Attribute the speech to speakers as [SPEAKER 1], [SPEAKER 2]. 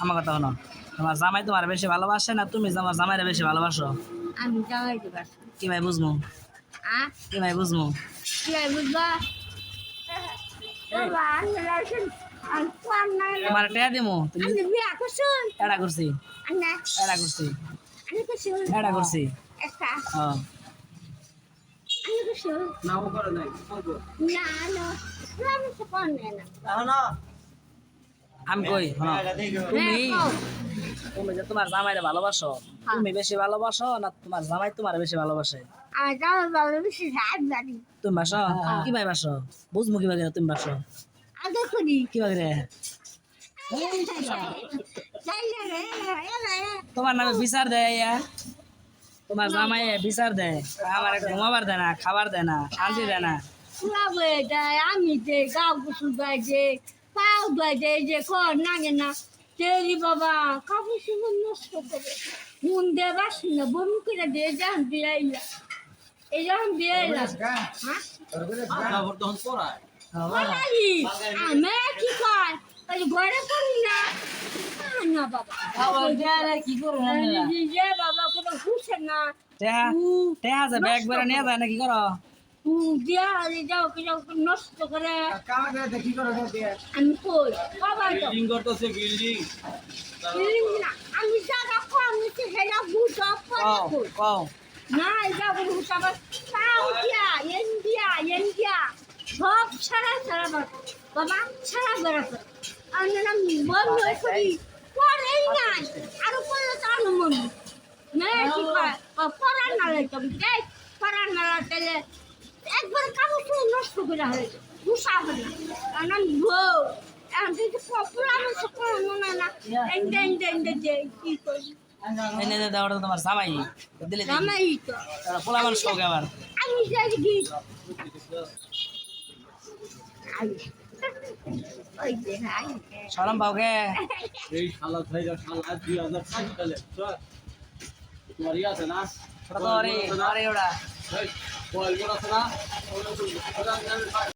[SPEAKER 1] আমার
[SPEAKER 2] আমার তোমার জামাই তোমার বেশি ভালোবাসে না তুমি তোমার জামাইরে বেশি ভালোবাসো
[SPEAKER 3] আমি
[SPEAKER 2] কি ভাই বুঝমু কি ভাই বুঝমু
[SPEAKER 3] কি আর বুঝবা
[SPEAKER 2] তোমার টেয়া দিমু করছি করছি করছি
[SPEAKER 1] নাও করে নাই
[SPEAKER 3] না না আমি তো কোন না
[SPEAKER 2] আমি কই হ্যাঁ তুমি
[SPEAKER 3] হ্যাঁ,
[SPEAKER 2] তুমি যে তোমার জামাইরে ভালোবাসো তুমি বেশি ভালোবাসো না তোমার জামাই তোমার বেশি ভালোবাসে
[SPEAKER 3] জানি
[SPEAKER 2] তুমি বাসো কি ভাই বাসো বুঝমু কি ভাই তুমি বাসো
[SPEAKER 3] আগে করি
[SPEAKER 2] কি ভাই রে তোমার নামে বিচার দেয় ইয়া তোমার জামাই বিচার দেয় আমার ঘুমাবার দেয় না খাবার দেয় না শান্তি দেয় না।
[SPEAKER 3] ফুলাবে যায় আমি যে গাও গোসল দেয় যে পাও দেয় যে যে কর নাগে না। তেরি বাবা কাপড় সুন্দর নষ্ট করে মন দিয়ে বাসি না বমি করে দিয়ে যান দিয়ে আইলা এই যখন দিয়ে আইলা
[SPEAKER 1] খবর তখন পড়ায়
[SPEAKER 3] পড়ালি আমি কি কয়? ঘরে পড়ি না। না বাবা।
[SPEAKER 2] কি করব
[SPEAKER 3] যে বাবা কোনো না?
[SPEAKER 2] টেহা টেহা যে নিয়ে যায় না করো?
[SPEAKER 3] দিয়া আরে যাও কি যাও নষ্ট করে।
[SPEAKER 1] কি করে
[SPEAKER 3] আমি কই? বাবা তো
[SPEAKER 1] বিল্ডিং করতেছে বিল্ডিং
[SPEAKER 3] না, আমি নিচ্ছি সেটা বুঝো
[SPEAKER 2] কও কও।
[SPEAKER 3] না এটা কোনো হিসাবে সাউদিয়া ইন্ডিয়া ইন্ডিয়া সব ছাড়া ছাড়া বাবা ছাড়া বেড়াতে আমি না বন্ধ করি। পরেই নাই আরও পরে তো অনুমন না কি কয় পড়ার না লাগে তুমি দেখ পড়ার না লাগলে একবার নষ্ট করে হয়েছে ঘুষা হবে না বউ এখন যদি পপুলার হচ্ছে কোনো না। এন্ডে এন্ডে এন্ডে যে কি করি
[SPEAKER 2] এনে দে দাও তোমার জামাই। দিলে দেখি।
[SPEAKER 3] জামাই তো।
[SPEAKER 2] ওরা পোলা মানুষ হোক আবার
[SPEAKER 3] আমি যাই কি ওই যে হাই
[SPEAKER 2] সরম পাওকে।
[SPEAKER 1] এই শালা ভাইরা শালা দুই হাজার ষাট সালে তোমার ইয়ে আছে না?
[SPEAKER 2] আরে আরে